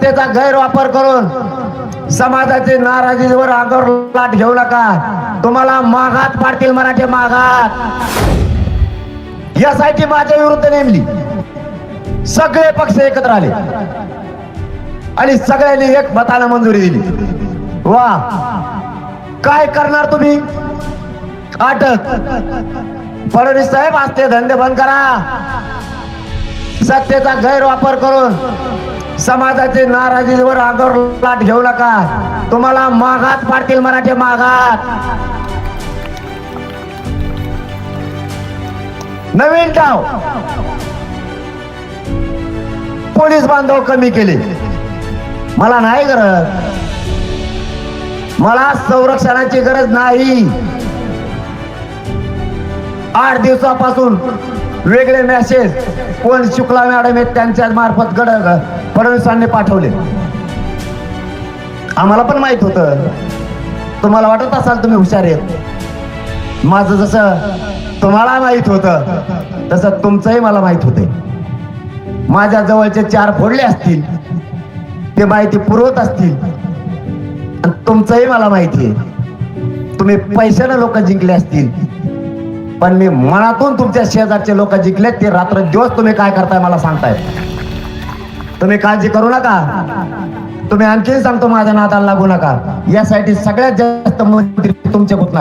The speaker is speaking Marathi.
सत्तेचा गैरवापर करून समाजाची नाराजीवर आगर लाट घेऊ नका. तुम्हाला मागात पाडतील मराठी मागात यासाठी माझ्या विरुद्ध नेमली. सगळे पक्ष एकत्र आले. आणि सगळ्यांनी एक मताला मंजुरी दिली. वा. काय करणार तुम्ही? अटक फडणवीस साहेब असते धंदे बंद करा. सत्तेचा गैरवापर करून समाजाचे नाराजीवर आगर लाट घेऊ नका. तुम्हाला मागात पाडतील मराठी मागात नवीन डाव पोलीस बांधव कमी केले. मला नाही गरज. मला संरक्षणाची गरज नाही. आठ दिवसापासून वेगळे मेसेज कोण शुक्ला मॅडम आहेत त्यांच्या मार्फत गड फडणवीसांनी पाठवले. आम्हाला पण माहीत होतं. तुम्हाला वाटत असाल तुम्ही हुशार आहेत. माझं जसं तुम्हाला माहीत होतं तसं तुमचंही मला माहीत होते माझ्या जवळचे चार फोडले असतील ते माहिती पुरवत असतील आणि तुमचंही मला माहिती आहे. तुम्ही पैशानं लोक जिंकले असतील पण मी मनातून तुमच्या शेजारचे लोक जिंकलेत ते रात्र दिवस तुम्ही काय करताय मला सांगताय. तुम्ही काळजी करू नका. तुम्ही आणखीन सांगतो माझ्या नादाला लागू नका. यासाठी सगळ्यात जास्त मंत्री तुमचे होत